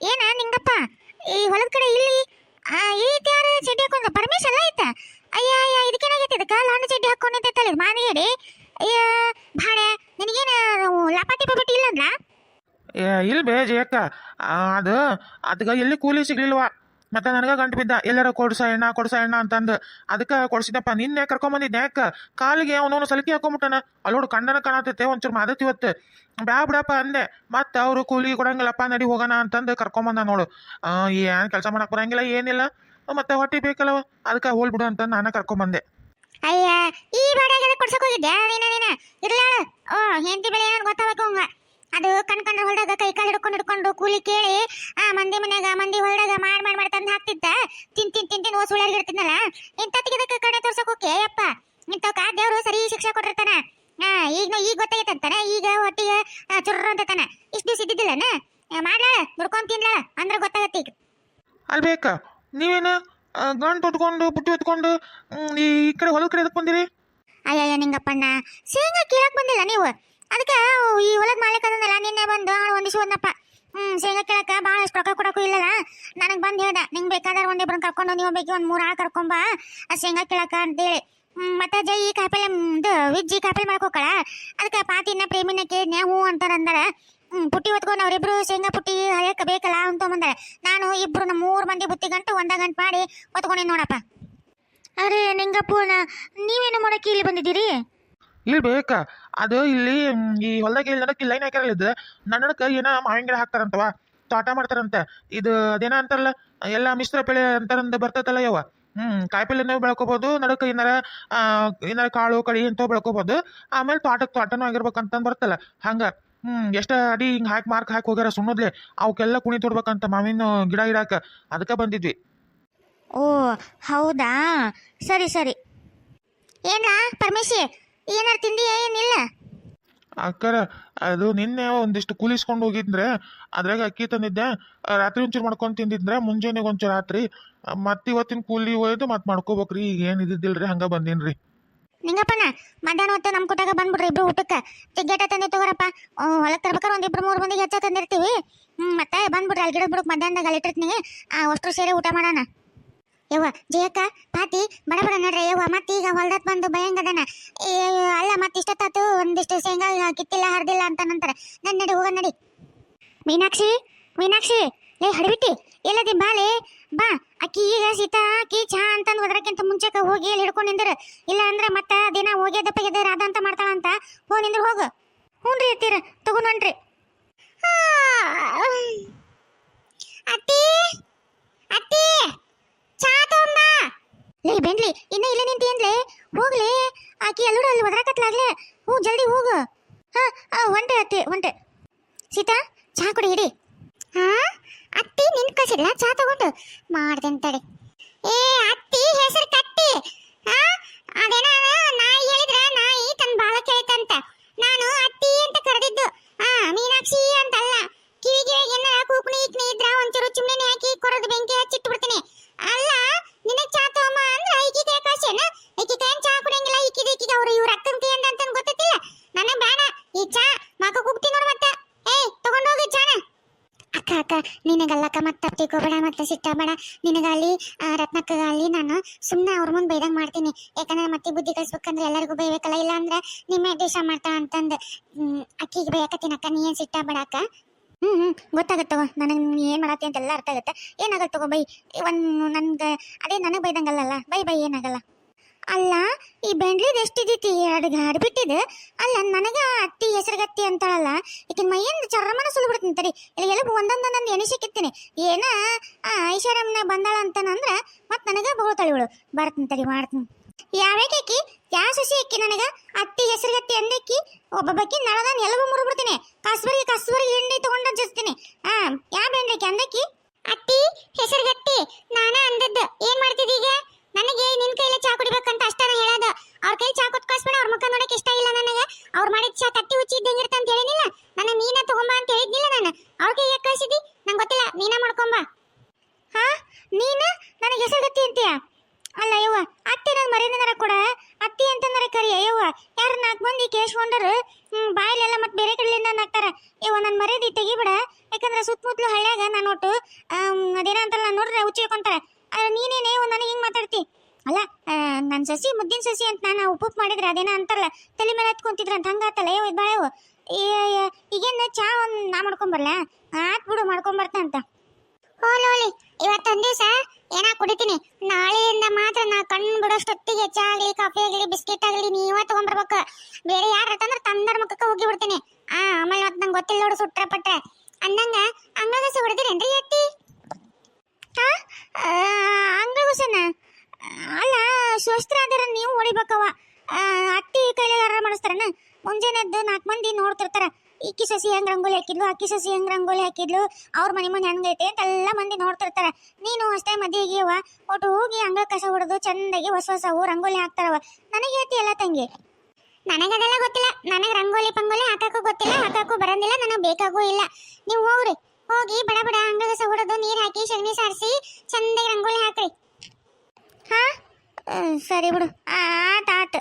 ಏನ ನಿಂಗಪ್ಪ? ಈ ಹೊಲದ ಕಡೆ ಇಲ್ಲಿ? ಈ ರೀತಿ ಯಾರು ಚಡ್ಡಿ ಹಾಕೊಂಡ? ಪರ್ಮಿಷನ್ ಎಲ್ಲ ಐತ? ಅಯ್ಯ ಅಯ್ಯ ಇದಕ್ಕೇನಾಗೈತೆ ಇದಕ್ಕೆ? ಲಾಂಡ ಚಡ್ಡಿ ಹಾಕೊಂಡು ನಿಂತೈತಲ್ಲ ಮಾನಿಗೇಡಿ ಅಯ್ಯ, ಭಾಡೆ, ನಿನಗೇನು ಲಾಪಾಟಿ ಬಿಟ್ಟು ಇಲ್ಲ ಇಲ್ಲ ಬೇಜಿ ಅಕ್ಕ ಅದು ಅದಕ್ಕೆ ಎಲ್ಲಿ ಕೂಲಿ ಸಿಗ್ಲಿಲ್ವಾ? ಮತ್ತೆ ನನಗೆ ಗಂಟು ಬಿದ್ದ, ಎಲ್ಲರ ಕೊಡ್ಸ ಎಣ್ಣ ಕೊಡ್ಸ ಎಣ್ಣ ಅಂತಂದು. ಅದಕ್ಕೆ ಕೊಡ್ಸಿದಪ್ಪ ನಿನ್ನೆ ಕರ್ಕೊಂಬಂದಿದ್ದೆ ಯಾಕ? ಕಾಲಿಗೆ ಅವನವನು ಸಲಿಕೆ ಹಾಕೊಂಬಿಟ್ಟಾನ. ಅಲ್ಲೋಡು ಕಂಡನ ಕಾಣತೈತೆ, ಒಂಚೂರು ಮಾದತಿ ಇವತ್ತು ಬ್ಯಾ ಬಿಡಪ್ಪ ಅಂದೆ. ಮತ್ತೆ ಅವರು ಕೂಲಿ ಕೊಡಂಗಿಲ್ಲಪ್ಪ, ನಡಿ ಹೋಗೋಣ ಅಂತಂದು ಕರ್ಕೊಂಬಂದ ನೋಡು. ಏನು ಕೆಲಸ ಮಾಡಕ್ ಬರಂಗಿಲ್ಲ, ಏನಿಲ್ಲ. ಮತ್ತೆ ಹೊಟ್ಟಿ ಬೇಕಲ್ಲವ ಅದಕ್ಕೆ ಹೋಲ್ಬಿಡು ಅಂತ ನಾನು ಕರ್ಕೊಂಬಂದೆ. ಅಯ್ಯ, ಈ ಬಾಡಿಗೆ ಕೊಡ್ಸಕ್ ಹೋಗಿದ್ದೆ ನೀನ ನೀನ. ಇರ್ಲ ಓ, ಹೆಂಡತಿ ಬೆಳೆ ಗೊತ್ತಾಗಬೇಕು ಹಂಗ ಅದು ಕಣ್ ಕಣ್ಣು ಹೊಲ್ದಾಗ ಕೈ ಕಾಲು ಹಿಡ್ಕೊಂಡು ಹಿಡ್ಕೊಂಡು ಕೂಲಿ ಕೇಳಿ ಆ ಮಂದಿ ಮನ್ಯಾಗ ಮಂದಿ ಹೊಲ್ದಾಗ ಮಾಡ್ ಮಾಡ್ ಮಾಡಿ ತಂದು ಹಾಕ್ತಿದ್ದ. ತಿನ್ ತಿನ್ ತಿನ್ ತಿನ್ ಓಸ್ ಉಳ್ಳಾಗಿ ಇರ್ತಿದ್ನಲ್ಲ ಇಂಥತ್ತಿಗೆ ಇದಕ್ಕೆ ಕಡೆ ತೋರ್ಸಕ್ ಅಪ್ಪ ಯಪ್ಪ. ಇಂಥವ್ಕ ದೇವ್ರು ಸರಿ ಶಿಕ್ಷೆ ಕೊಟ್ಟಿರ್ತಾನ. ಹಾ ಈಗ ನಾ- ಈಗ ಗೊತ್ತಾಗೈತಂತಾನೆ ಈಗ ಹೊಟ್ಟಿಗೆ ಆ, ಅಂತ ತನ ಇಷ್ಟು ದಿವಸ ಇದ್ದಿದ್ದಿಲ್ಲನ? ಮಾಡ್ಲ ದುಡ್ಕೊಂಡ್ ತಿನ್ಲ ಅಂದ್ರೆ ಗೊತ್ತಾಗತ್ತೆ ಈಗ. ಅಲ್ಬೇಕ ನೀವೇನ ಗಂಟು ಹೊತ್ಕೊಂಡು ಬುಟ್ಟಿ ಹೊತ್ಕೊಂಡು ಈ ಕಡೆ ಹೊಲದ ಕಡೆ ಎದಕ್ ಬಂದಿರಿ? ಅಯ್ಯಯ್ಯ ನಿಂಗಪ್ಪಣ್ಣ ಶೇಂಗಾ ಕೀಳಕ್ ಬಂದಿಲ್ಲ ನೀವು? ಅದಕ್ಕೆ ಈ ಹೊಲದ ಮಾಲೀಕ ಅದನ್ನಲ್ಲ ನಿನ್ನೆ ಬಂದು ಅವಳು ಒಂದಿಷ್ಟು ಒಂದಪ್ಪ ಹ್ಮ್ ಶೇಂಗಾ ಕೀಳಕ ಭಾಳಷ್ಟು ರೊಕ್ಕ ಕೊಡಕ್ಕೂ ಇಲ್ಲಲ್ಲ. ನನಗೆ ಬಂದು ಹೇಳ್ದ, ನಿಂಗೆ ಬೇಕಾದ್ರೆ ಒಂದಿಬ್ರನ್ನ ಕರ್ಕೊಂಡು ನೀವು ಬೇಕು ಒಂದು ಮೂರು ಆಳು ಕರ್ಕೊಂಬ ಶೇಂಗಾ ಕೀಳಕ ಅಂತೇಳಿ. ಮತ್ತೆ ಜೈ ಈ ಕಾಯಿಪಲ್ಲೆ ಇದು ವಿಜ್ಜಿ ಕಾಯಿಪಲ್ಲೆ ಮಾಡ್ಕೋಕಳ ಅದಕ್ಕೆ ಪಾತಿನ ಪ್ರೇಮಿನ ಕೇಳಿದ್ನೆ, ಹ್ಞೂ ಅಂತಾರ ಅಂದಾರ. ಹ್ಮ್, ಪುಟ್ಟಿ ಹೊತ್ಕೊಂಡು ಅವ್ರಿಬ್ರು ಶೇಂಗಾ ಪುಟ್ಟಿ ಹಳೆಯಕ್ಕೆ ಬೇಕಲ್ಲ ಅಂತ ಬಂದಾರೆ. ನಾನು ಇಬ್ರು ನಮ್ಮ ಮೂರು ಮಂದಿ ಬುತ್ತಿ ಗಂಟು ಒಂದ ಗಂಟು ಮಾಡಿ ಹೊತ್ಕೊಂಡಿ ನೋಡಪ್ಪ. ಅರೆ ನಿಂಗಪ್ಪನ, ನೀವೇನು ಮಾಡಕ್ಕೆ ಇಲ್ಲಿ ಬಂದಿದ್ದೀರಿ? ಇಲ್ಲಿ ಬೇಕ? ಅದು ಇಲ್ಲಿ ಈ ಹೊಲದಾಗ ಇಲ್ಲಿ ಲೈನ್ ಹಾಕಿರಲ್ಲ ಇದು. ನನ್ನಡಕ್ಕೆ ಏನ ಮಾವಿನ ಗಿಡ ಹಾಕ್ತಾರಂತವ, ತೋಟ ಮಾಡ್ತಾರಂತೆ. ಇದು ಅದೇನ ಅಂತಾರಲ್ಲ, ಎಲ್ಲ ಮಿಶ್ರ ಬೆಳೆ ಅಂತಾರಂದು ಬರ್ತೈತಲ್ಲ ಯವ್ವ. ಹ್ಮ್, ಕಾಯಿಪಲ್ಲೆನೂ ಬೆಳ್ಕೊಬೋದು, ನಡಕ ಏನಾರ ಏನಾರ ಕಾಳು, ಕಡಿ ಇಂಥವು ಬೆಳ್ಕೊಬೋದು. ಆಮೇಲೆ ತೋಟಕ್ಕೆ ತೋಟನೂ ಆಗಿರ್ಬೇಕಂತಂದು ಬರ್ತಲ್ಲ, ಹಂಗ. ಹ್ಮ್, ಎಷ್ಟು ಅಡಿ ಹಿಂಗೆ ಹಾಕಿ, ಮಾರ್ಕ್ ಹಾಕಿ ಹೋಗ್ಯಾರ ಸುಣ್ಣದ್ಲೆ, ಅವಕ್ಕೆಲ್ಲ ಕುಣಿ ತೊಡ್ಬೇಕಂತ ಮಾವಿನ ಗಿಡ ಇಡಾಕ, ಅದಕ್ಕೆ ಬಂದಿದ್ವಿ. ಓ, ಹೌದಾ? ಸರಿ ಸರಿ. ಏನ ಪರಮೇಶಿ? ಏನಾರು ತಿಂದಿ ಏನಿಲ್ಲ? ಅಕ್ಕರ ಅದು ನಿನ್ನೆ ಒಂದಿಷ್ಟು ಕೂಲಿಸ್ಕೊಂಡು ಹೋಗಿದ್ರೆ ಅದ್ರಾಗ ಅಕ್ಕಿ ತಂದಿದ್ದೆ. ರಾತ್ರಿ ಒಂಚೂರು ಮಾಡ್ಕೊಂಡು ತಿಂದಿದ್ರೆ ಮುಂಜಾನೆ ಒಂಚೂರು ರಾತ್ರಿ. ಮತ್ತೆ ಇವತ್ತಿನ ಕೂಲಿ ಹೋಯ್ದು ಮತ್ತೆ ಮಾಡ್ಕೋಬೇಕ್ರಿ ಈಗ ಏನು ಇದ್ದಿದ್ದಿಲ್ರಿ ಹಂಗ ಬಂದೀನಿ ನಿಂಗಪ್ಪನ ಮಧ್ಯಾಹ್ನ ಹೊತ್ತು ನಮ್ಮ ಕುಟಾಗ ಬಂದ್ಬಿಡ್ರಿ ಇಬ್ರು ಊಟಕ್ಕೆ. ಟಿಕೆಟ ತಂದೆ ತಗೋರಪ್ಪ. ಹೊಲಕ್ಕೆ ತರ್ಬೇಕಾರೆ ಒಂದು ಇಬ್ರು ಮೂರು ಮಂದಿಗೆ ಹೆಚ್ಚ ತಂದಿರ್ತೀವಿ. ಮತ್ತೆ ಬಂದ್ಬಿಡ್ರಿ ಅಲ್ಲಿ ಗಿಡದ ಬಿಡಕ್ಕೆ ಮಧ್ಯಾಹ್ನದಾಗ ಅಲ್ಲಿ ಇಟ್ಟಿರ್ತೀನಿ ಆ ಅಷ್ಟು ಸೇರಿ ಊಟ ಮಾಡೋಣ. ಯವ್ವ, ಜಯಕ್ಕ, ಪಾತಿ ಬಡ ಬಡ ನಡ್ರಿ ಯವ್ವ ಮತ್ತೆ ಈಗ ಹೊಲ್ದತ್ ಬಂದು ಭಯಂಗದನ ಅಲ್ಲ, ಮತ್ತೆ ಇಷ್ಟೊತ್ತಾತು ಒಂದಿಷ್ಟು ಶೇಂಗಾ ಕಿತ್ತಿಲ್ಲ, ಹರಿದಿಲ್ಲ ಅಂತ ನಂತರ. ನನ್ನ ನಡಿ, ಹೋಗ, ನಡಿ. ಮೀನಾಕ್ಷಿ ಮೀನಾಕ್ಷಿ, ಲೇ, ಹಡಿಬಿಟ್ಟಿ, ಎಲ್ಲದಿ ಬಾಲೆ? ಬಾ, ಅಕ್ಕಿ, ಈಗ ಸೀತಾ, ಅಕ್ಕಿ ಚಾ ಅಂತಂದು ಹೋದ್ರಕ್ಕಿಂತ ಮುಂಚೆಕ ಹೋಗಿ ಎಲ್ಲಿ ಹಿಡ್ಕೊಂಡು ನಿಂದ್ರ? ಇಲ್ಲ ಅಂದ್ರೆ ಮತ್ತೆ ದಿನ ಹೋಗ್ಯದಪ್ಪ ಗೆದ್ದ ರಾಧ ಅಂತ ಮಾಡ್ತಾಳ ಅಂತ ಹೋಗಿ. ಹೋಗು ಹ್ಞೂ ರೀ ಅತ್ತೀರ ತಗೊಂಡ್ ಅತ್ತಿ ಅತ್ತಿ ಚಾ ತಗೊಂಬ ಲೇ ಬೆಂಡ್ಲಿ, ಇನ್ನ ಇಲ್ಲ ನಿಂತಿ ಅಂದ್ರೆ ಹೋಗ್ಲಿ. ಆಕಿ ಎಲ್ಲರೂ ಅಲ್ಲಿ ಒದರಾಕತ್ಲಾಗ್ಲೆ. ಹ್ಞೂ ಜಲ್ದಿ ಹೋಗು. ಹಾ ಹೊಂಟೆ ಅತ್ತೆ ಹೊಂಟೆ ಸೀತಾ, ಚಾ ಕುಡಿ, ಇಡಿ. ಹಾ? ಅತ್ತಿ, ನಿನ್ ಕಸಿಲ್ಲ ಚಾ ತಗೊಂಡು. ಮಾಡ್ದೆ ಅಂತಡೆ ಏ, ಅತ್ತಿ, ಹೆಸರು ಕಟ್ಟಿ. ಹಾ? ಅದೇನ ನಾಯಿ ಹೇಳಿದ್ರೆ, ನಾಯಿ ತನ್ನ ಬಾಳ ಕೇಳಿತಂತ. ನಾನು ಅತ್ತಿ ಅಂತ ಕರೆದಿದ್ದು. ಹಾ, ಮೀನಾಕ್ಷಿ ಅಂತಲ್ಲ. ಕಿವಿಗೆ ಏನಾರ ಕೂಕ್ಣಿ ಇಕ್ಣಿ ಇದ್ರ, ಒಂಚೂರು ಚುಮ್ಮನೆ ಹಾಕಿ ಕೊರದು ಬೆಂಕಿ ಹಚ್ಚಿಟ್ಟು ಬಿಡ್ತೀನಿ ಅಲ್ಲ ನಿನ್ನ ಚಾ ತಗೊಂಬ ಅಂದ್ರ ಈಕಿಗೆ ಕೈ ಕಳ್ಸೇನ ಈಕಿ ಕೈನ್ ಚಾ ಕುಡಿಯಂಗಿಲ್ಲ? ಈಕಿದ ಈಕಿಗೆ ಅವ್ರು ಇವ್ರ ಅಕ್ಕನ ತಿಂದ ಅಂತ ಗೊತ್ತಿಲ್ಲ ನನಗೆ ಬೇಡ. ಈ ಚಾ ಮಕ ಕುಗ್ತಿ ನೋಡು ಮತ್ತೆ. ಏಯ್ ತಗೊಂಡೋಗಿ ಚಾನ. ಅಕ್ಕ ಅಕ್ಕ ನಿನಗಲ್ಲಕ್ಕ ಮತ್ತೆ ತಪ್ಪಿಕೋಬೇಡ ಮತ್ತೆ ಸಿಟ್ಟಬೇಡ ನಿನಗಲ್ಲಿ ರತ್ನಕ್ಕಲ್ಲಿ ನಾನು ಸುಮ್ಮನೆ ಅವ್ರ ಮುಂದೆ ಬೈದಂಗೆ ಮಾಡ್ತೀನಿ. ಯಾಕಂದ್ರೆ ಮತ್ತೆ ಬುದ್ಧಿ ಕಲಿಸ್ಬೇಕಂದ್ರೆ ಎಲ್ಲರಿಗೂ ಬೈಬೇಕಲ್ಲ ಇಲ್ಲ ಅಂದ್ರೆ ನಿಮ್ಮ ದೇಶ ಮಾಡ್ತಾ ಅಂತಂದು. ಅಕ್ಕಿಗೆ ಬೈಯಕತ್ತೀನಿ ಅಕ್ಕ ನೀ ಏನು ಸಿಟ್ಟಬೇಡ ಅಕ್ಕ? ಹ್ಞೂ ಹ್ಞೂ ತಗೋ. ನನಗೆ ಏನು ಮಾಡತ್ತಿ ಅಂತೆಲ್ಲ ಅರ್ಥ ಆಗುತ್ತೆ. ಏನಾಗತ್ತೆ ತಗೋ, ಬೈ. ಒಂದು ನನ್ಗೆ, ಅದೇ ನನಗೆ ಬೈದಂಗಲ್ಲಲ್ಲ? ಬೈ ಬೈ, ಏನಾಗಲ್ಲ. ಅಲ್ಲ, ಈ ಬೆಂಡ್ಲಿದ್ ಎಷ್ಟಿದೈತಿ? ಅಡ್ಗ ಅಡ್ಬಿಟ್ಟಿದ್ದು ಅಲ್ಲ, ನನಗ ಅತ್ತಿ ಹೆಸರುಗತ್ತಿ ಅಂತಾಳಲ್ಲ? ಈಕಿನ ಮೈಯಿಂದ ಚರ್ಮನ ಸುಲ್ಬಿಡ್ತೀನಿ ತಡಿ. ಇಲ್ಲಿ ಎಲ್ಲ ಒಂದೊಂದೊಂದೊಂದು ಎಣಿಸಿಕ್ಕಿತ್ತೀನಿ ಏನ ಐಷಾರಾಮ್ನ ಬಂದಾಳ ಅಂತನಂದ್ರ ಮತ್ತೆ ನನಗ ಬಹು ಇವಳು ಬರ್ತೀನಿ ತಡಿ, ಮಾಡ್ತೀನಿ. ಯಾವ್ಯಾಕಿ ಯಾ ಸಸಿ ಅಕ್ಕಿ ನನಗ? ಅತ್ತಿ ಹೆಸರುಗತ್ತಿ ಅಂದಕ್ಕಿ ಒಬ್ಬೊಬ್ಬಕ್ಕಿ ನಳದ ಎಲ್ಲವೂ ಮುರುಬಿಡ್ತೀನಿ. ಕಸ್ಬರಿಗೆ ಕಸ್ಬರಿಗೆ ಹಿಂಡಿ ತಗೊಂಡು ಹಚ್ಚಿಸ್ತೀನಿ ಆ ಯಾ ಬೆಂಡ್ಲಿಕ್ಕೆ ಅಂದಕ್ಕಿ? ಅತ್ತಿ ಹೆಸರುಗತ್ತಿ ನಾನ ಅಂದದ್ದು. ಏನ್ ಮಾಡ್ತಿದೀಗ ನನಗೆ ನಿನ್ ಕೈಲೇ ಚಾ ಕುಡಿಬೇಕಂತ ಅಷ್ಟನ ಹೇಳೋದು ಅವ್ರ ಕೈ ಚಾ ಕೊಟ್ಟು ಕಳ್ಸ್ಬೇಡ ಅವ್ರ ಮುಖ ನೋಡಕ್ ಇಷ್ಟ ಇಲ್ಲ ನನಗೆ ಅವ್ರು ಮಾಡಿದ ಚಾ ತಟ್ಟಿ ಹುಚ್ಚಿ ಇದ್ದಂಗೆ ಇರ್ತ ಅಂತ ಹೇಳಿನಿಲ್ಲ ನನ್ನ ನೀನ ತಗೊಂಬ ಅಂತ ಹೇಳಿದ್ನಿಲ್ಲ ನಾನು ಅವ್ರ ಕೈಗೆ ಕಳ್ಸಿದಿ ನಂಗೆ ಗೊತ್ತಿಲ್ಲ ನೀನ ಮಾಡ್ಕೊಂಬ ಹಾ ನೀನು ನನಗೆ ಹೆಸರು ಗತಿ ಅಂತೀಯ ಅಲ್ಲ ಯವ್ವ ಅತ್ತಿ ನಂಗೆ ಮರ್ಯಾದೆನಾರ ಕೊಡ ಅತ್ತಿ ಅಂತಂದ್ರೆ ಕರಿಯ ಯವ್ವ ಯಾರು ನಾಲ್ಕು ಮಂದಿ ಕೇಸ್ಕೊಂಡರು ಹ್ಮ್ ಬಾಯಿಲೆಲ್ಲ ಮತ್ತೆ ಬೇರೆ ಕಡೆಯಿಂದ ನಾಕ್ತಾರ ಯವ್ವ ನನ್ನ ಮರ್ಯಾದೆ ತೆಗಿಬಿಡ ಯಾಕಂದ್ರೆ ಸುತ್ತಮುತ್ತಲು ಹಳ್ಳ್ಯಾಗ ನಾನು ಒಟ್ಟು ಆಮ್, ಅದೇನಂತಲ್ಲ ನೋಡ್ರೆ ಉಚ್ಚಿಕೊಂತಾರೆ ಆದ್ರೆ ನೀನೇನೇ ಒಂದು ನನಗೆ ಹಿಂಗೆ ಮಾತಾಡ್ತಿ? ಅಲ್ಲ ನನ್ನ ಸಸಿ ಮುದ್ದಿನ ಸಸಿ ಅಂತ ನಾನು ಉಪ್ಪು ಮಾಡಿದ್ರೆ ಅದೇನೋ ಅಂತಾರಲ್ಲ ತಲೆ ಮೇಲೆ ಹತ್ಕೊಂತಿದ್ರ ಅಂತ ಹಂಗಾತಲ್ಲ ಏ ಬಾಳೆವು ಈಗೇನು ಚಾ ಒಂದು ನಾ ಮಾಡ್ಕೊಂಬರ್ಲ ಆತ್ ಬಿಡು ಮಾಡ್ಕೊಂಬರ್ತಂತ ಓ ಹೋಲಿ ಇವತ್ತೊಂದು ದಿವಸ ಏನಾ ಕುಡಿತೀನಿ? ನಾಳೆಯಿಂದ ಮಾತ್ರ ನಾ ಕಣ್ಣು ಬಿಡೋಷ್ಟೊತ್ತಿಗೆ ಚಾ ಆಗಲಿ ಕಾಫಿ ಆಗಲಿ ಬಿಸ್ಕೆಟ್ ಆಗಲಿ ನೀವೇ ತಗೊಂಡ್ಬರ್ಬೇಕು. ಬೇರೆ ಯಾರು ತಂದ್ರೆ ತಂದರ ಮುಖಕ್ಕೆ ಹೋಗಿ ಬಿಡ್ತೀನಿ. ಆ ಆಮೇಲೆ ಮತ್ತೆ ನಂಗೆ ಗೊತ್ತಿಲ್ಲ ನೋಡು ಸುಟ್ರ ಪಟ್ರೆ. ಅಂದಂಗ ಅಂಗಳಗಸ ಹೊಡೆದಿರೇನ್ರಿ ಎತ್ತಿ? ಹಾ ಅಂಗಳಗಸನ ಅಲ್ಲ ಸ್ವಸ್ತ್ರ ಆದ್ರೆ ನೀವು ಹೊಡಿಬೇಕವ ಅಟ್ಟಿ ಕೈಲೆಲ್ಲ ಆರಾಮ ಮಾಡಿಸ್ತಾರನ? ಮುಂಜಾನೆದ್ದು ನಾಲ್ಕು ಮಂದಿ ನೋಡ್ತಿರ್ತಾರ. ಈಕಿ ಸಸಿ ಹೆಂಗ್ ರಂಗೋಲಿ ಹಾಕಿದ್ಲು, ಅಕ್ಕಿ ಸಸಿ ಹೆಂಗ್ ರಂಗೋಲಿ ಹಾಕಿದ್ಲು, ಅವ್ರ ಮನೆ ಮನೆ ಹಂಗೈತೆ ಅಂತ ಎಲ್ಲ ಮಂದಿ ನೋಡ್ತಿರ್ತಾರ. ನೀನು ಅಷ್ಟೇ ಮದ್ವೆಗೆವ ಒಟ್ಟು ಹೋಗಿ ಅಂಗಳ ಕಸ ಹೊಡೆದು ಚಂದಾಗಿ ಹೊಸ ಹೊಸವು ರಂಗೋಲಿ ಹಾಕ್ತಾರವ ನನಗೆ ಹೇಳ್ತಿ ಎಲ್ಲ ತಂಗಿ? ನನಗೆ ನನಗದೆಲ್ಲ ಗೊತ್ತಿಲ್ಲ. ನನಗೆ ರಂಗೋಲಿ ಪಂಗೋಲಿ ಹಾಕಕ್ಕೂ ಗೊತ್ತಿಲ್ಲ, ಹಾಕಕ್ಕೂ ಬರಂದಿಲ್ಲ, ನನಗೆ ಬೇಕಾಗೂ ಇಲ್ಲ. ನೀವು ಹೋಗ್ರಿ. ಹೋಗಿ ಬಡ ಬಡ ಅಂಗಳ ಕಸ ಹೊಡೆದು ನೀರು ಹಾಕಿ ಸಗಣಿ ಸಾರಿಸಿ ಚಂದಾಗಿ ರಂಗೋಲಿ ಹಾಕ್ರಿ. ಹಾ? ಸರಿ ಬಿಡು. ಆತ ಆತ.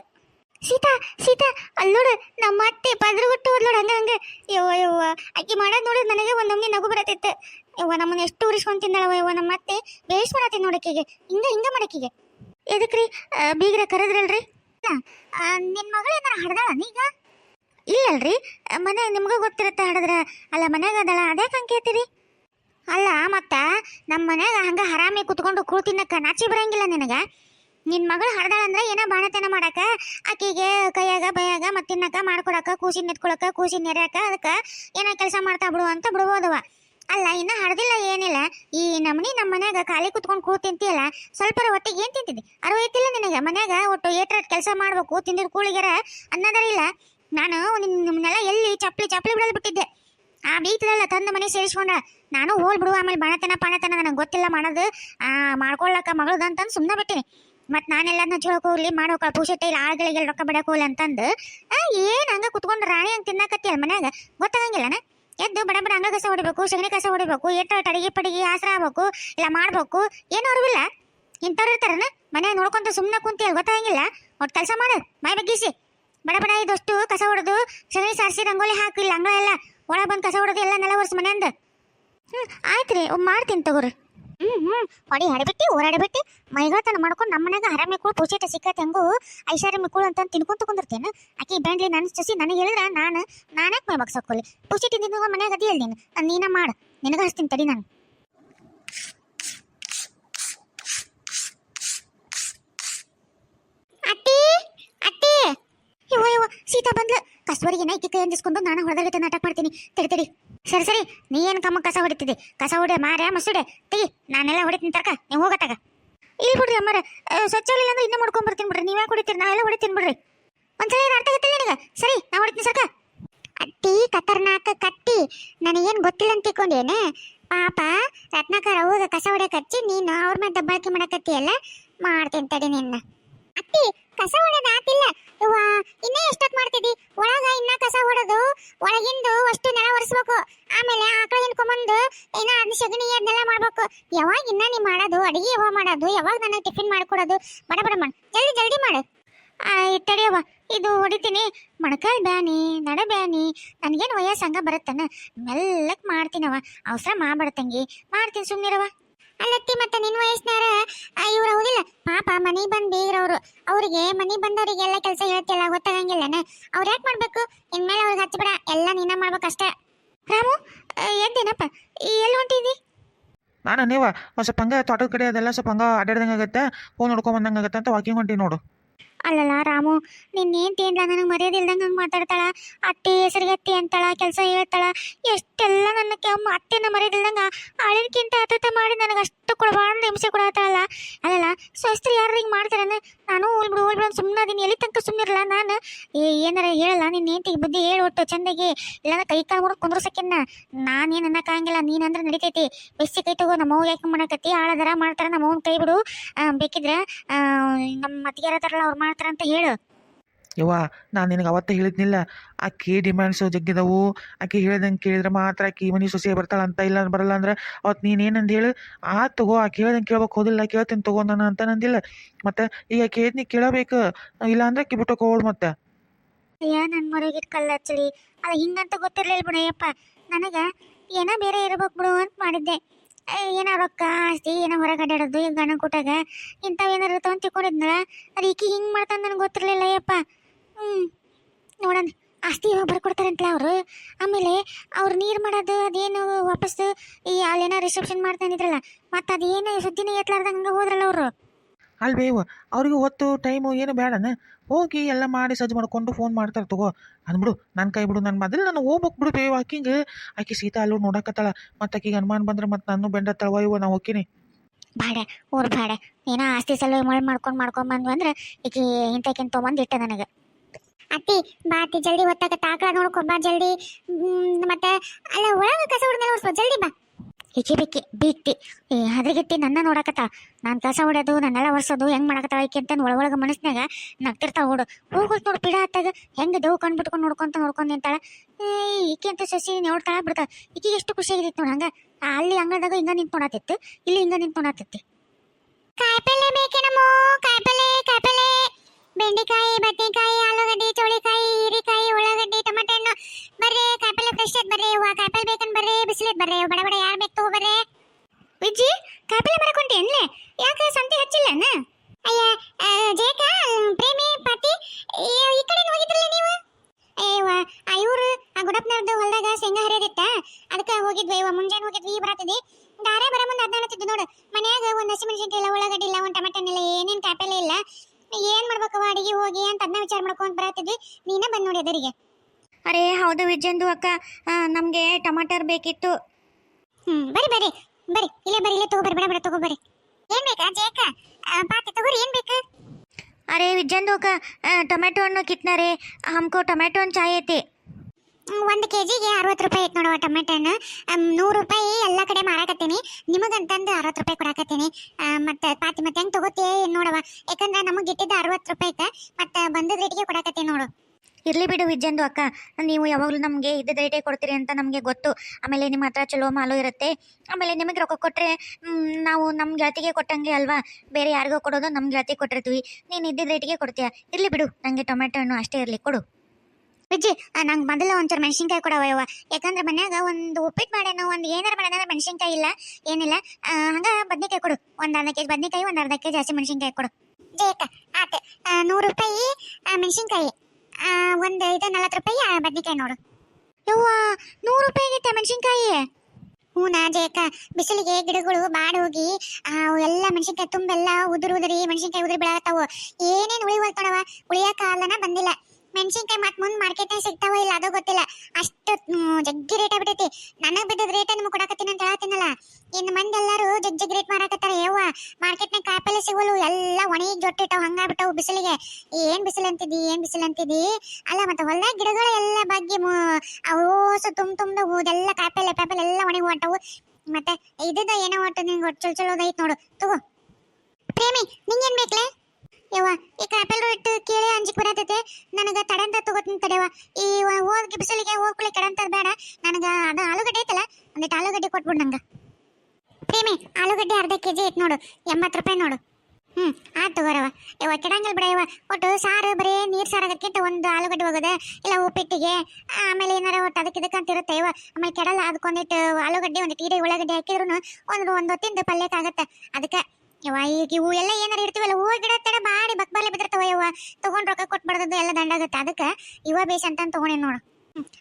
ಸೀತಾ ಸೀತಾ ಅಲ್ಲಿ ನೋಡು, ನಮ್ಮ ಅತ್ತೆ ಪದ್ರಗುಟ್ಟು ಹೋದ್ಲೋಡು ಹಂಗ ಹಂಗ. ಯವ್ವ ಯವ್ವ, ಅಕ್ಕಿ ಮಾಡೋದು ನೋಡಿದ್ ನನಗೆ ಒಂದೊಮ್ಮೆ ನಗು ಬರತ್ತಿತ್ತು. ಯವ್ವ, ನಮ್ಮನ್ನ ಎಷ್ಟು ಉರಿಸ್ಕೊಂಡ್ ತಿಂದಾಳವ ಯವ್ವ, ನಮ್ಮ ಅತ್ತೆ. ಬೇಸ್ ಮಾಡತ್ತೀನಿ ನೋಡಕ್ಕಿಗೆ ಹಿಂಗ ಹಿಂಗ ಮಾಡಕ್ಕಿಗೆ ಎದಕ್ರಿ? ಬೀಗ್ರ ಕರೆದ್ರಲ್ರಿ? ನಿನ್ನ ಮಗಳು ಏನಾರ ಹಡ್ದಾಳ? ನೀಗ? ಇಲ್ಲಲ್ರಿ, ಮನೆ ನಿಮಗೂ ಗೊತ್ತಿರುತ್ತೆ ಹಡದ್ರ ಅಲ್ಲ, ಮನ್ಯಾಗ ಅದಳ, ಅದ್ಯಾಕೆ ಹಂಗೆ ಅಲ್ಲ, ಮತ್ತೆ ನಮ್ಮ ಮನ್ಯಾಗ ಹಂಗೆ ಹರಾಮಿ ಕುತ್ಕೊಂಡು ಕೂಳ್ ತಿನ್ನಕ್ಕ ನಾಚಿ ಬರಂಗಿಲ್ಲ ನಿನಗ? ನಿನ್ ಮಗಳು ಹಡ್ದಾಳಂದ್ರೆ ಏನೋ ಬಾಣತನ ಮಾಡಕ, ಆಕಿಗೆ ಕೈಯಾಗ, ಬೈಯಾಗ ಮತ್ತೆ ತಿನ್ನಕ ಮಾಡ್ಕೊಡಕ ಕೂಸಿ ನೆತ್ಕೊಳಕ ಕೂಸಿ ನೆರ್ಯಾಕ, ಅದಕ್ಕೆ ಏನೋ ಕೆಲಸ ಮಾಡ್ತಾ ಬಿಡು ಅಂತ ಬಿಡ್ಬೋದವ. ಅಲ್ಲ, ಇನ್ನೂ ಹಡ್ದಿಲ್ಲ ಏನಿಲ್ಲ. ಈ ನಮ್ಮನಿ ನಮ್ಮ ಮನ್ಯಾಗ ಖಾಲಿ ಕುತ್ಕೊಂಡು ಕೂ ತಿಂತಿಯಲ್ಲ, ಸ್ವಲ್ಪರ ಹೊಟ್ಟಿಗೆ ಏನು ತಿಂತಿದ್ದಿ ಅರವೈತಿಲ್ಲ ನಿನಗ? ಮನ್ಯಾಗ ಒಟ್ಟು ಏಟ್ರ ಕೆಲಸ ಮಾಡಬೇಕು ತಿಂದಿರ ಕೂಳಿಗೆರ ಅನ್ನೋದರಿಲ್ಲ ನಾನು ನಿಮ್ಮನ್ನೆಲ್ಲ ಎಲ್ಲಿ ಚಪ್ಪಲಿ ಚಪ್ಪಲಿ ಬಿಡೋದು ಬಿಟ್ಟಿದ್ದೆ. ಆ ಬೀತಲೆಲ್ಲ ತಂದು ಮನೆ ಸೇರಿಸ್ಕೊಂಡ. ನಾನು ಹೋಲ್ ಬಿಡು, ಆಮೇಲೆ ಬಣತನ, ಪಣತನ ನನಗೆ ಗೊತ್ತಿಲ್ಲ ಮಾಡೋದು. ಮಾಡ್ಕೊಳ್ಳಕ್ಕ ಮಗಳದು ಅಂತಂದು ಸುಮ್ಮನೆ ಬಿಟ್ಟಿನಿ. ಮತ್ತು ನಾನೆಲ್ಲದನ್ನ ಚೋಳಕ್ ಹೋಗ್ಲಿ, ಮಾಡೋಕ ಪೂಸೆಟ್ಟೆ ಇಲ್ಲ ಆಳ್ಗಳಿಗೆ ರೊಕ್ಕ ಬಿಡಕ್ ಹೋಗ್ಲಿ ಅಂತಂದು ಏನ್ ಹಂಗ ಕುತ್ಕೊಂಡು ರಾಣಿ ಹಂಗ ತಿನ್ನಕತ್ತಿಯಲ್ಲ ಮನ್ಯಾಗ? ಗೊತ್ತಾಗಂಗಿಲ್ಲನ ಎದ್ದು ಬಡ ಬಡ ಅಂಗಳ ಕಸ ಹೊಡಿಬೇಕು, ಸಗಣಿ ಕಸ ಹೊಡಿಬೇಕು ಎಟ್ಟ ಅಡಿಗೆ ಪಡಿಗೆ ಆಸರ ಆಗ್ಬೇಕು, ಇಲ್ಲ ಮಾಡ್ಬೇಕು, ಏನು ಅರಿವಿಲ್ಲ. ಇಂಥವ್ರು ಇರ್ತಾರನ? ಮನ್ಯಾಗ ನೋಡ್ಕೊಂತ ಸುಮ್ಮನೆ ಕುಂತಿಯಲ್ಲ ಗೊತ್ತಾಗಂಗಿಲ್ಲ? ಒಟ್ಟು ಕೆಲಸ ಮಾಡು ಮೈ ಬಗ್ಗಿಸಿ. ಬಡ ಬಡ ಇದಷ್ಟು ಕಸ ಹೊಡೆದು ಸಗಣಿ ಸಾರಿಸಿ ರಂಗೋಲಿ ಹಾಕಿ ಇಲ್ಲ ಅಂಗಳ ಎಲ್ಲ ಒಳಗೆ ಬಂದು ಕಸ ಹೊಡೆದು ಎಲ್ಲ ನೆಲ ಒರೆಸಿ ಮನೆಯಿಂದ. ಹ್ಞೂ ಆಯ್ತು ರೀ ಮಾಡ್ತೀನಿ ತಗೋರಿ. ಹ್ಞೂ ಹ್ಞೂ ಹೊಡಿ ಹಡಬಿಟ್ಟು ಓಡಾಡಬಿಟ್ಟು. ಮೈಗಳತನ ಮಾಡ್ಕೊಂಡು ನಮ್ಮ ಮನ್ಯಾಗ ಹರ ಮೆಕ್ಕಳು ಪೂಜೆಟ ಸಿಕ್ಕತ್ತೆ ಹೆಂಗು ಐಶ್ವರ್ಯ ಮೆಕ್ಕಳು ಅಂತ ತಿನ್ಕೊಂತ ಕುಂದಿರ್ತೇನೆ. ಆಕಿ ಬ್ಯಾಂಡ್ಲಿ ನನ್ನ ಸಸಿ ನನಗೆ ಹೇಳಿದ್ರೆ ನಾನು ನಾನೇ ಮೈ ಬಗ್ಸಕ್ಕೊಲ್ಲಿ ಪೂಜೆ ತಿಂದಿದ್ದು ಮನ್ಯಾಗ ಅದಿಯಲ್ಲ ನೀನು? ನೀನ ಮಾಡು ನಿನಗೆ ಹಚ್ತೀನಿ ತಡಿ ನಾನು ಅತ್ತಿ ಅತ್ತಿ ಇವ ಸೀತಾ ಬಂದ್ಲು. ಕಸ್ಬರಿಗೆ ನೈಕಿ ಕೈ ಅಂದಿಸ್ಕೊಂಡು ನಾನು ಹೊಡೆದಾಗತ್ತೆ ನಾಟಕ ಮಾಡ್ತೀನಿ. ತಡಿ ತಡಿ ಸರಿ ಸರಿ, ನೀ ಏನು ಕಮ್ಮ ಕಸ ಹೊಡಿತಿದ್ದೆ? ಕಸ ಹೊಡೆ ಮಾರ್ಯ ಮಸುಡೆ. ತೆಗಿ, ನಾನೆಲ್ಲ ಹೊಡಿತೀನಿ ತರ್ಕ ನೀವು ಹೋಗತ್ತಾಗ ಇಲ್ಲಿ ಬಿಡ್ರಿ ಅಮ್ಮರ. ಸ್ವಚ್ಛಾಗಲಿಲ್ಲ ಅಂದ್ರೆ ಇನ್ನೂ ಮಾಡ್ಕೊಂಡ್ ಬರ್ತೀನಿ ಬಿಡ್ರಿ. ನೀವೇ ಹೊಡಿತೀರಿ? ನಾವೆಲ್ಲ ಹೊಡಿತೀನಿ ಬಿಡ್ರಿ. ಒಂದ್ಸಲ ಏನು ಅರ್ಥ ಆಗತ್ತಿಲ್ಲ ನಿನಗೆ? ಸರಿ ನಾ ಹೊಡಿತೀನಿ ಸರ್ಕ. ಅಟ್ಟಿ ಕತರ್ನಾಕ ಕಟ್ಟಿ. ನನಗೇನು ಗೊತ್ತಿಲ್ಲ ಅಂತ ತಿಳ್ಕೊಂಡೇನೆ. ಪಾಪ, ರತ್ನಾಕರ್ ಅವಾಗ ಕಸ ಹೊಡೆ ಕಚ್ಚಿ ನೀನು ಅವ್ರ ಮೇಲೆ ದಬ್ಬಾಳಿಕೆ ಮಾಡಕತ್ತೀಯಲ್ಲ ಮಾಡ್ತೀನಿ ತಡಿ ನಿನ್ನ. ಅತ್ತಿ ಕಸ ಹೊಡೆದ? ಆತಿಲ್ಲ ಇವ್ವ ಇನ್ನ ಎಷ್ಟೊತ್ ಮಾಡ್ತಿದಿ? ಒಳಗ ಇನ್ನ ಕಸ ಹೊಡೆದು, ಒಳಗಿಂದು ಅಷ್ಟು ನೆಲ ಒರೆಸ್ಬೇಕು. ಆಮೇಲೆ ಆಕಳ ಹಿಂಡ್ಕೊಂಬಂದು ಇನ್ನ ಅದ್ನ ಸಗಣಿ ಅದನ್ನೆಲ್ಲ ಮಾಡ್ಬೇಕು. ಯಾವಾಗ ಇನ್ನ ನೀ ಮಾಡೋದು, ಅಡಿಗೆ ಯಾವಾಗ ಮಾಡೋದು ಯಾವಾಗ ನನಗೆ ಟಿಫಿನ್ ಮಾಡ್ಕೊಡೋದು. ಬಡ ಬಡ ಮಾಡು ಜಲ್ದಿ ಜಲ್ದಿ ಮಾಡು. ತಡಿಯವ್ವ ಇದು ಹೊಡಿತೀನಿ. ಮೊಣಕಾಲು ಬ್ಯಾನಿ, ನಡ ಬ್ಯಾನಿ. ನನಗೇನು ವಯಸ್ಸು ಹಂಗ ಬರುತ್ತನ? ಮೆಲ್ಲಕ್ಕೆ ಮಾಡ್ತೀನವ ಅವಸರ ಮಾಡ್ಬೇಡ ತಂಗಿ. ಮಾಡ್ತೀನಿ ಸುಮ್ಮನಿರವ ಅಲ್ಲತ್ತಿ ಮತ್ತೆ ನಿನ್ನ ವಯಸ್ಸಿನಾರ ಇವ್ರು ಹೌದಿಲ್ಲ. ಪಾಪ ಮನೆ ಬಂದ್ ಬೀಗ್ರವ್ರು. ಅವ್ರಿಗೆ ಮನೆ ಬಂದವರಿಗೆಲ್ಲ ಕೆಲಸ ಹೇಳ್ತಿಲ್ಲ ಗೊತ್ತಾಗಂಗಿಲ್ಲನ ಅವ್ರು ಯಾಕೆ ಮಾಡ್ಬೇಕು? ಇನ್ಮೇಲೆ ಅವ್ರಿಗೆ ಹಚ್ಚಬೇಡ ಎಲ್ಲ ನೀನ ಮಾಡ್ಬೇಕಷ್ಟೇ ರಾಮು ಎದ್ದೇನಪ್ಪ? ಎಲ್ಲಿ ಹೊಂಟಿದ್ದಿ ನಾನು ನೀವ ಒಂದು ಸ್ವಲ್ಪ ಹಂಗೆ ತೋಟದ ಕಡೆ ಅದೆಲ್ಲ ಸ್ವಲ್ಪ ಹಂಗೆ ಅಡ್ಡಾಡ್ದಂಗೆ ಆಗುತ್ತೆ. ಫೋನ್ ನೋಡ್ಕೊಂಡ್ ಬಂದಂಗೆ ಆಗತ್ತೆ ಅಂತ ವಾಕಿಂಗ್ ಹೊಂಟಿ ನೋಡು. ಅಲ್ಲಲ್ಲ ರಾಮು ನಿನ್ನೇನ್ ತೇನ್ಲ ನನಗೆ ಮರ್ಯಾದಿಲ್ದಂಗೆ ಹಂಗೆ ಮಾತಾಡ್ತಾಳ. ಅತ್ತೆ ಹೆಸರಿಗೆ ಅತ್ತೆ ಅಂತಾಳ, ಕೆಲಸ ಹೇಳ್ತಾಳ. ಎಷ್ಟೆಲ್ಲ ನನ್ನ ಕೆಮ್ಮ ಅತ್ತೆನ ಮರ್ಯಾದಿಲ್ದಂಗೆ ಆಳಿನಕ್ಕಿಂತ ಅತತ ಮಾಡಿ ನನಗೆ ಅಷ್ಟು ಕೊಡಬಾರ್ದು ಹಿಂಸೆ ಕೊಡತ್ತಾಳಲ್ಲ ಅಲ್ಲಲ್ಲ ಸ್ವಸ್ತ್ರ ಯಾರು ಹಿಂಗೆ ಮಾಡ್ತಾರನ ನಾನು ಹೋಲ್ ಬಿಡು ಹೋಲ್ ಬಿಡು ಸುಮ್ಮನೆ ಅದೀನಿ. ಎಲ್ಲಿ ತನಕ ಸುಮ್ಮನಿರಲ್ಲ ನಾನು? ಏ, ಏನಾರ ಹೇಳಲ್ಲ, ನಿನ್ನ ಏಂತಿಗೆ ಬುದ್ಧಿ ಹೇಳಿ ಒಟ್ಟು ಚಂದಾಗಿ. ಇಲ್ಲಾಂದ್ರೆ ಕೈ ಕಾಲು ಮುರಿದು ಕುಂದ್ರಸಕ್ಕಿನ್ನ ನಾನೇನು ಅನ್ನಕ್ಕಾಗಿಲ್ಲ ನೀನಂದ್ರೆ ನಡಿತೈತಿ. ಬೆಸ್ಸಿ ಕೈ ತಗೋ, ನಮ್ಮ ಯಾಕೆ ಮಾಡಕತ್ತಿ ಆಳದರ ಮಾಡ್ತಾರ, ನಮ್ಮ ಕೈ ಬಿಡು. ಬೇಕಿದ್ರೆ ನಮ್ಮ ಮತ್ತಿಗೆ ಇರತ್ತಾರಲ್ಲ ಅವ್ರು ಮಾಡ್ತಾರಂತ ಹೇಳು. ಯವ್ವ ನಾನು ನಿನಗೆ ಅವತ್ತ ಹೇಳಿದ್ನಿಲ್ಲ ಆಕಿ ಡಿಮ್ಯಾಂಡ್ಸು ಜಗ್ಗಿದವು. ಆಕೆ ಹೇಳ್ದಂಗೆ ಕೇಳಿದ್ರೆ ಮಾತ್ರ ಆಕಿ ಮನೆ ಸೊಸೆ ಬರ್ತಾಳ ಅಂತ ಇಲ್ಲ ಬರಲ್ಲ ಅಂದ್ರೆ ಅವತ್ತು ನೀನೇನಂದು ಹೇಳು? ಆ ತಗೋ ಆಕೆ ಹೇಳ್ದಂಗೆ ಕೇಳ್ಬೇಕು ಹೋದಿಲ್ಲ ಕೇಳ್ತೀನಿ ತಗೋ ನಾನು ಅಂತ ನಂದಿಲ್ಲ. ಮತ್ತೆ ಈಗ ಆಕಿ ಹೇಳಿದ್ನಿ ಕೇಳಬೇಕು. ಇಲ್ಲ ಅಂದ್ರೆ ಆಕಿ ಬಿಟ್ಟು ಹೋಗೋಳು ಮತ್ತೆ. ಅಯ್ಯ ನನ್ನ ಮರಗಿಟ್ ಕಲ್ಲ ಹಚ್ಚಲಿ ಅದು ಹಿಂಗಂತ ಗೊತ್ತಿರಲಿಲ್ಲ ಬಿಡಯ್ಯಪ್ಪ ನನಗೆ ಏನೋ ಬೇರೆ ಇರ್ಬೇಕು ಬಿಡು ಅಂತ ಮಾಡಿದ್ದೆ. ಏನೋ ರೊಕ್ಕ, ಆಸ್ತಿ, ಏನೋ ಹೊರಗೆ ಅಡ್ಡಾಡೋದು ಈಗ ಗಣ ಕೊಟ್ಟಾಗ ಇಂಥವು ಏನಾರು ಅಂತ ತಿಳ್ಕೊಂಡಿದ್ನಲ್ಲ ಅದು ಈಕಿ ಹಿಂಗೆ ಮಾಡ್ತಾನೆ ನನಗೆ ಗೊತ್ತಿರಲಿಲ್ಲ, ಅಯ್ಯಪ್ಪ. ಹ್ಞೂ ನೋಡೋಣ, ಆಸ್ತಿ ಇವಾಗ ಬರ್ಕೊಡ್ತಾರಂತಲ್ಲ ಅವರು. ಆಮೇಲೆ ಅವ್ರು ನೀರು ಮಾಡೋದು, ಅದೇನು ವಾಪಸ್ ಈ ಅಲ್ಲೇನೋ ರಿಸೆಪ್ಷನ್ ಮಾಡ್ತಾನಿದ್ರಲ್ಲ ಮತ್ತು ಅದೇನು ಸುದ್ದಿನೇ ಎತ್ಲಾರ್ದಂಗೆ ಹಂಗೆ ಹೋದ್ರಲ್ಲ ಅವರು. ಅಲ್ವೇ ಅವ್ರಿಗೆ ಹೊತ್ತು, ಟೈಮು ಏನು ಬೇಡನ ಹೋಗಿ ಎಲ್ಲ ಮಾಡಿ ಸಜ್ಜು ಮಾಡ್ಕೊಂಡು ಫೋನ್ ಮಾಡ್ತಾರೆ, ತಗೋ. ಅಂದ್ಬಿಡು ನನ್ನ ಕೈ ಬಿಡು ನನ್ನ ಮೊದಲು ನಾನು ಹೋಗ್ಬೇಕು ಬಿಡು ವಾಕಿಂಗ್ ಆಕಿಂಗೆ. ಆಕಿ ಸೀತಾ ಅಲ್ಲೂ ನೋಡಕತ್ತಾಳ. ಮತ್ತೆ ಆಕಿಗೆ ಅನುಮಾನ ಬಂದ್ರೆ ಮತ್ತೆ ನಾನು ಬೆಂಡ ಇವ ನಾವು ಹೋಗ್ತೀನಿ ಬಾಡ ಊರ್ ಬಾಡ ಏನೋ ಆಸ್ತಿ ಸಲ ಮಳೆ ಮಾಡ್ಕೊಂಡು ಮಾಡ್ಕೊಂಡ್ ಬಂದ್ವಿ ಅಂದ್ರೆ ಈಕಿ ಇಂಥಕ್ಕಿಂತ ತೊಗೊಂಡ್ ಇಟ್ಟ ನನಗೆ. ಅತ್ತಿ ಬಾತಿ ಜಲ್ದಿ ಹೊತ್ತಾಗ ತಾಕಳ ನೋಡ್ಕೊ, ಬಾ ಜಲ್ದಿ. ಮತ್ತೆ ಅಲ್ಲ, ಒಳಗೆ ಕಸ ಹೊಡೆದ ಜಲ್ದಿ ಬಾ. ಈಕಿ ಬಿಕ್ಕಿ ಬಿಟ್ಟಿ ಏ, ಹದಗಿಟ್ಟಿ ನನ್ನ ನೋಡಕತ್ತ. ನಾನು ಕಸ ಹೊಡೆದು ನನ್ನೆಲ್ಲ ಒರ್ಸೋದು, ಹೆಂಗ್ ಮಾಡಕತ್ತಾಳ ಐಕೆ ಅಂತ ಒಳಗೊಳಗ ಮನಸ್ನಾಗ ನಗ್ತಿರ್ತಾವ ಹುಡು ಹೋಗೋತ್ ನೋಡು, ಪಿಡ ಹತ್ತಾಗ ಹೆಂಗ್ ದೇವ್ ಕಂಡ್ಬಿಟ್ಕೊಂಡು ನೋಡ್ಕೊಂತ ನೋಡ್ಕೊಂಡು ನಿಂತಾಳ. ಈಕಿ ಅಂತ ಸಸಿ ನೋಡ್ತಾಳ ಬಿಡ್ತಾಳ. ಈಕಿಗೆ ಎಷ್ಟು ಖುಷಿ ಆಗಿತ್ತು ನೋಡಿ ಹಂಗ. ಅಲ್ಲಿ ಅಂಗಡದಾಗ ಹಿಂಗ ನಿಂತ್ಕೊಂಡಾತಿತ್ತು, ಇಲ್ಲಿ ಹಿಂಗ ನಿಂತ್ಕೊಂಡಾತಿತ್ತು. ಕಾಯಿಪಲ್ಲೆ ಬೇಕೇನಮ್ಮೋ ಕಾಯಿಪಲ್ಲೆ ಕಾಯಿಪಲ್ಲೆ. ಬೆಂಡೆಕಾಯಿ, ಬದನೆಕಾಯಿ, ಆಲೂಗಡ್ಡೆ, ಚೌಳಿಕಾಯಿ, ಹೀರೆಕಾಯಿ, ಉಳ್ಳಾಗಡ್ಡಿ, ಟೊಮೆಟೊ ಹಣ್ಣು. ಬರ್ರಿ, ಕಾಯಿಪಲ್ಲೆ ಫ್ರೆಶ್ ಐತ್ ಬರ್ರಿ. ಹೂವ ಕಾಯಿಪಲ್ಲೆ ಬೇಕನ್ ಬರ್ರಿ ಬಿಸಿಲೈತ್ ಬರ್ರಿ. ಬಡ ಬಡ, ಯಾರು ಬೇಕು ತಗೋ ಬರ್ರಿ. ವಿಜ್ಜಿ, ಕಾಯಿಪಲ್ಲೆ ಮರಕೊಂಡೆ ಅನ್ಲೆ ಯಾಕೆ ಸಂತಿ ಹಚ್ಚಿಲ್ಲನ ಅಯ್ಯ ಜೇಕ ಪ್ರೇಮಿ ಪಾತಿ ಈ ಕಡೆ ಹೋಗಿದ್ರಲ್ಲ ನೀವು? ಏವ ಇವರು, ಆ ಗುಡಪ್ನವ್ರದ್ದು ಹೊಲದಾಗ ಶೇಂಗಾ ಹರಿಯೋದಿತ್ತ? ಅದಕ್ಕೆ ಹೋಗಿದ್ವಿ. ಇವ ಮುಂಜಾನೆ ಹೋಗಿದ್ವಿ ಬರತ್ತಿದ್ವಿ ದಾರೆ ಬರ ಮುಂದೆ ಅಡ್ಡಾಡತ್ತಿದ್ದು ನೋಡು. ಮನ್ಯಾಗ ಒಂದು ಹಸಿಮೆಣಸಿನ್ಕಾಯಿ ಇಲ್ಲ, ಉಳ್ಳಾಗಡ್ಡಿ ಇಲ್ಲ, ಒಂದು ಟೊಮೆಟೊ ಇಲ್ಲ, ಏನೇನು ಕಾಯಿಪಲ್ಲೆ ಇಲ್ಲ. ಏನ್ ಮಾಡ್ಬೇಕವ ಅಡಿಗೆ ಹೋಗಿ ಅಂತ ಅದನ್ನ ವಿಚಾರ ಮಾಡ್ಕೊಂಡ್ ಬರತ್ತಿದ್ವಿ. ನೀನ ಬಂದ್ ನೋಡಿ ಅದರಿಗೆ ಅರೆ ಹೌದು ವಿಜಯಂದು ಅಕ್ಕ. ನಮಗೆ ಟಮಾಟರ್ ಬೇಕಿತ್ತು. ಹ್ಮ್ ಬರಿ ಬರಿ. ಬರಿ. ಇಲ್ಲೇ ಬರಿ ಇಲ್ಲೇ ತಗೋ ಬರಿ. ಬೇಡ ಬೇಡ ತಗೋ ಬರಿ. ಏನ್ ಬೇಕಾ ಜೇಕ ಪಾತಿ ತಗೋರಿ ಏನ್ ಬೇಕು? ಅರೆ ವಿಜಯಂದು ಅಕ್ಕ ಟೊಮೆಟೊ ಹಣ್ಣು ಕಿತ್ನಾರೆ. ಹಮ್ಕೋ ಟೊಮೆಟೊ ಹಣ್ಣು ಚಾಯ್ ಐತಿ. ಹ್ಮ್, ಕೆ ಜಿಗೆ ಅರವತ್ತು ರೂಪಾಯಿ ಐತೆ ನೋಡುವ ಟೊಮೆಟೊ ಹಣ್ಣು ನೂರು ರೂಪಾಯಿ ಎಲ್ಲ ಕಡೆ ಮಾರಾಕತ್ತೀನಿ. ನಿಮಗಂತಂದು ಅರವತ್ತು ರೂಪಾಯಿ ಕೊಡಾಕತ್ತೀನಿ. ಮತ್ತು ಮತ್ತೆ ಪಾತಿ ಮತ್ತೆ ಹೆಂಗೆ ತಗೋತಿ ನೋಡವ ಯಾಕಂದ್ರೆ ನಮಗೆ ಇಟ್ಟಿದ್ದ ಅರವತ್ತು ರೂಪಾಯಿ ಐತೆ ಮತ್ತೆ ಬಂದದ ರೇಟಿಗೆ ಕೊಡಾಕತ್ತೀನಿ ನೋಡು. ಇರ್ಲಿ ಬಿಡು ವಿಜಯಂದು ಅಕ್ಕ. ನೀವು ಯಾವಾಗಲೂ ನಮಗೆ ಇದ್ದ ರೇಟೇ ಕೊಡ್ತೀರಿ ಅಂತ ನಮಗೆ ಗೊತ್ತು. ಆಮೇಲೆ ನಿಮ್ಮ ಹತ್ರ ಚಲೋ ಮಾಲು ಇರುತ್ತೆ. ಆಮೇಲೆ ನಿಮಗೆ ರೊಕ್ಕ ಕೊಟ್ಟರೆ ನಾವು ನಮ್ಮ ಗೆಳತಿಗೆ ಕೊಟ್ಟಂಗೆ ಅಲ್ವಾ? ಬೇರೆ ಯಾರಿಗೋ ಕೊಡೋದು ನಮ್ಮ ಗೆಳತಿ ಕೊಟ್ಟಿರ್ತೀವಿ. ನೀನು ಇದ್ದಿದ್ದ ರೇಟಿಗೆ ಕೊಡ್ತೀಯಾ. ಇರ್ಲಿ ಬಿಡು ನನಗೆ ಟೊಮೆಟೊ ಹಣ್ಣು ಅಷ್ಟೇ ಇರಲಿ. ಕೊಡು. ವಿಜ್ಜಿ ನಂಗೆ ಮೊದಲು ಒಂಚೂರು ಮೆಣಸಿನ್ಕಾಯಿ ಕೊಡವ ಯಾಕಂದ್ರೆ ಮನ್ಯಾಗ ಒಂದು ಉಪ್ಪಿಟ್ಟು ಮಾಡ್ಯಾನ ಒಂದು ಏನಾರ ಮಾಡ್ಯಾನ ಮೆಣಸಿನ್ಕಾಯಿ ಇಲ್ಲ ಏನಿಲ್ಲ. ಹಂಗ ಬದ್ನಿಕಾಯಿ ಕೊಡು. ಒಂದು ಅರ್ಧ ಕೆಜಿ ಬದ್ನಿಕಾಯಿ ಒಂದು ಅರ್ಧ ಕೆಜಿ ಹಸಿ ಮೆಣಸಿನ್ಕಾಯಿ ಕೊಡು. ಜೇಕ ಆತ. ನೂರು ರೂಪಾಯಿ ಮೆಣಸಿನ್ಕಾಯಿ. ಒಂದು ಇದು ನಲ್ವತ್ತು ರೂಪಾಯಿ ಬದ್ನಿಕಾಯಿ ನೋಡು. ಯವ್ವ ನೂರು ರೂಪಾಯಿಗೆ ಮೆಣಸಿನ್ಕಾಯಿ? ಹೂನಾ ಜೇಕ ಬಿಸಿಲಿಗೆ ಗಿಡಗಳು ಬಾಡ್ ಹೋಗಿ ಎಲ್ಲ ಮೆಣಸಿನ್ಕಾಯಿ ತುಂಬೆಲ್ಲ ಉದುರು ಉದುರಿ ಮೆಣಸಿನ್ಕಾಯಿ ಉದುರಿ ಬೀಳತ್ತಾವು ಏನೇನು ಉಳಿ ಹೋಗ್ತಾವ ಉಳಿಯಕ ಕಾಲನ ಬಂದಿಲ್ಲ. ಮೆಣಸಿನ್ಕಾಯಿ ಮತ್ತೆ ಮುಂದ್ ಮಾರ್ಕೆಟ್ನಾಗ ಸಿಗ್ತಾವ ಇಲ್ಲ ಅದು ಗೊತ್ತಿಲ್ಲ. ಅಷ್ಟು ಜಗ್ಗಿ ರೇಟ್ ಆಗ್ಬಿಟ್ಟೈತಿ ನನಗೆ ಬಿದ್ದದ ರೇಟ್ ನಿಮ್ಗೆ ಕೊಡಕತ್ತೀನಿ ಅಂತ ಹೇಳತ್ತೀನಲ್ಲ. ಇನ್ನು ಮಂದಿ ಎಲ್ಲಾರು ಜಗ್ ಜಗ್ ರೇಟ್ ಮಾರಾಕತ್ತಾರ. ಯವ್ವ ಮಾರ್ಕೆಟ್ನಾಗ ಕಾಯಿಪಲ್ಲೆ ಸಿಗೋಲು ಎಲ್ಲ ಒಣಗಿ ಜೊಟ್ಟಿಟ್ಟಾವ ಹಂಗಾಗ್ಬಿಟ್ಟವು ಬಿಸಿಲಿಗೆ. ಏನ್ ಬಿಸಿಲು ಅಂತಿದ್ದಿ, ಏನ್ ಬಿಸಿಲು ಅಂತಿದ್ದಿ? ಅಲ್ಲ, ಮತ್ತೆ ಹೊಲ್ದಾಗ ಗಿಡಗಳು ಎಲ್ಲ ಬಗ್ಗೆ ಅವು ತುಂಬ ತುಂಬ ಹೂದೆಲ್ಲ ಕಾಯಿಪಲ್ಲೆ, ಪಾಯಿಪಲ್ಲೆ ಎಲ್ಲ ಒಣಗಿ ಹೊಟ್ಟವು ಮತ್ತೆ ಇದ್ದ ಏನೋ ಒಟ್ಟು ನಿಂಗೆ ಒಟ್ಟು ಚಲೋ ಚಲೋದೈತ್ ನೋಡು. ತಗೋ. ಪ್ರೇಮಿ ನಿಂಗೇನ್ ಬೇಕ್ಲೆ? ಯವ್ವ, ಈ ಕಾಪಲ್ ರೇಟ್ ಕೇಳಿ ಅಂಜಿಕ್ ಬರತೈತೆ. ನನಗ ತಡಂತ ತಗೋತೀನಿ ತಡೆವ ಈ ಹೋಗಿ ಬಿಸಿಲಿಗೆ ಹೋಗ್ಕೊಳ್ಳಿ ಕೆಡಂತದ್ ಬೇಡ. ನನಗೆ ಅದು ಆಲೂಗಡ್ಡೆ ಐತಲ್ಲ ಒಂದಿಟ್ಟು ಆಲೂಗಡ್ಡೆ ಕೊಟ್ಬಿಡು ನಂಗೆ. ಪ್ರೇಮಿ, ಆಲೂಗಡ್ಡೆ ಅರ್ಧ ಕೆ ಜಿ ಐತೆ ನೋಡು, ಎಂಬತ್ತು ರೂಪಾಯಿ ನೋಡು. ಹ್ಞೂ ಆಯ್ತು ತಗೋರವ ಯವ್ವ, ಕೆಡಂಗಿಲ್ಲ ಬಿಡ ಒಟ್ಟು ಸಾರು, ಬರೀ ನೀರು ಸಾರು ಆಗಕ್ಕಿಂತ ಒಂದು ಆಲೂಗಡ್ಡೆ ಹೋಗೋದ, ಇಲ್ಲ ಉಪ್ಪಿಟ್ಟಿಗೆ, ಆಮೇಲೆ ಏನಾರ ಒಟ್ಟು ಅದಕ್ಕೆ ಇದಕ್ಕಂತ ಇರುತ್ತೆ ಇವ ಆಮೇಲೆ ಕೆಡಲ್ಲ, ಅದಕ್ಕೊಂದಿಟ್ಟು ಆಲೂಗಡ್ಡೆ ಒಂದು ಈಡೆ ಉಳ್ಳಾಗಡ್ಡೆ ಹಾಕಿದ್ರು ಒಂದು ಒಂದು ಹೊತ್ತಿಂದ ಪಲ್ಯಕ್ಕಾಗತ್ತೆ ಅದಕ್ಕೆ ಯವ್ವ, ಈಗ ಇವು ಎಲ್ಲ ಏನಾರ ಇರ್ತೀವಲ್ಲ, ಹೂವು ಗಿಡ ತಡ ಬಾಡಿ ಬಕ್ಬರ್ಲೆ ಬಿದ್ದಿರ್ತಾವ ಯವ್ವ. ತಗೊಂಡ್ ರೊಕ್ಕ ಕೊಟ್ಬಿಡ್ದದ್ದು ಎಲ್ಲ ದಂಡಾಗುತ್ತೆ ಅದಕ್ಕೆ ಇವ ಬೇಸ್ ಅಂತ ತಗೊಂಡೆ ನೋಡು.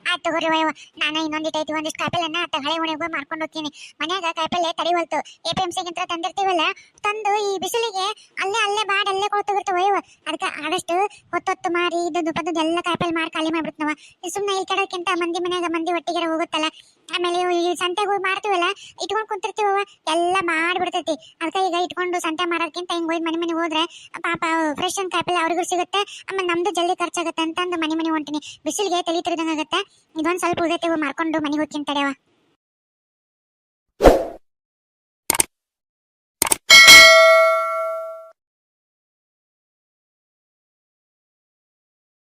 ಆಯ್ತು ತಗೋರಿ ಯವ್ವ ನಾನು ಇನ್ನೊಂದಿಟ್ಟು ಐತಿ, ಒಂದಿಷ್ಟು ಕಾಯಿಪಲ್ಲೆನ ಅತ್ತ ಹಳೆ ಒಣಗಿ ಮಾರ್ಕೊಂಡು ಹೋಗ್ತೀನಿ. ಮನ್ಯಾಗ ಕಾಯಿಪಲ್ಲೆ ತಡಿವಲ್ತು ಎ ಪಿ ಎಂ ಸಿಗಿಂತ ತಂದಿರ್ತೀವಲ್ಲ, ತಂದು ಈ ಬಿಸಿಲಿಗೆ ಅಲ್ಲೇ ಅಲ್ಲೇ ಬಾಡ್ ಅಲ್ಲೇ ಕೊಡ್ತಿರ್ತಾವ ಯವ್ವ. ಅದಕ್ಕೆ ಆದಷ್ಟು ಹೊತ್ತೊತ್ತು ಮಾರಿ ಇದ್ದದ್ದು ಪದ್ದದ್ದು ಎಲ್ಲ ಕಾಯಿಪಲ್ಲೆ ಮಾರಿ ಖಾಲಿ ಮಾಡ್ಬಿಡ್ತಾವ ಸುಮ್ಮನೆ ಇಲ್ಲಿ ಕೆಡೋಕ್ಕಿಂತ ಮಂದಿ ಮನ್ಯಾಗ ಮಂದಿ ಒಟ್ಟಿಗೆ ಹೋಗುತ್ತಲ್ಲ ಆಮೇಲೆ ಈ ಸಂತೆಗೆ ಹೋಗಿ ಮಾರ್ತೀವಲ್ಲ, ಇಟ್ಕೊಂಡು ಕುಂತಿರ್ತೀವವ ಎಲ್ಲ ಮಾಡಿಬಿಡ್ತೈತಿ. ಅದಕ್ಕೆ ಈಗ ಇಟ್ಕೊಂಡು ಸಂತೆ ಮಾರೋದಕ್ಕಿಂತ ಹಿಂಗ್ ಹೋಗಿ ಮನೆ ಮನೆ ಹೋದ್ರೆ, ಪಾಪ ಫ್ರೆಶ್ ಅಂಡ್ ಕಾಯಿಪಲ್ಲೆ ಅವ್ರಿಗೂ ಸಿಗುತ್ತೆ. ಆಮೇಲೆ ನಮ್ದು ಜಲ್ದಿ ಖರ್ಚಾಗುತ್ತೆ ಅಂತಂದು ಮನೆ ಮನೆ ಹೊಂಟಿನಿ. ಬಿಸಿಲಿಗೆ ತಲೆ ತಿರ್ದಂಗಾಗತ್ತೆ. ಇದೊಂದು ಸ್ವಲ್ಪ ಉಳಿದೈತಿ ಮಾರ್ಕೊಂಡು ಮನೆಗೆ ಹೋಗ್ತೀನಿ ತಡೆವ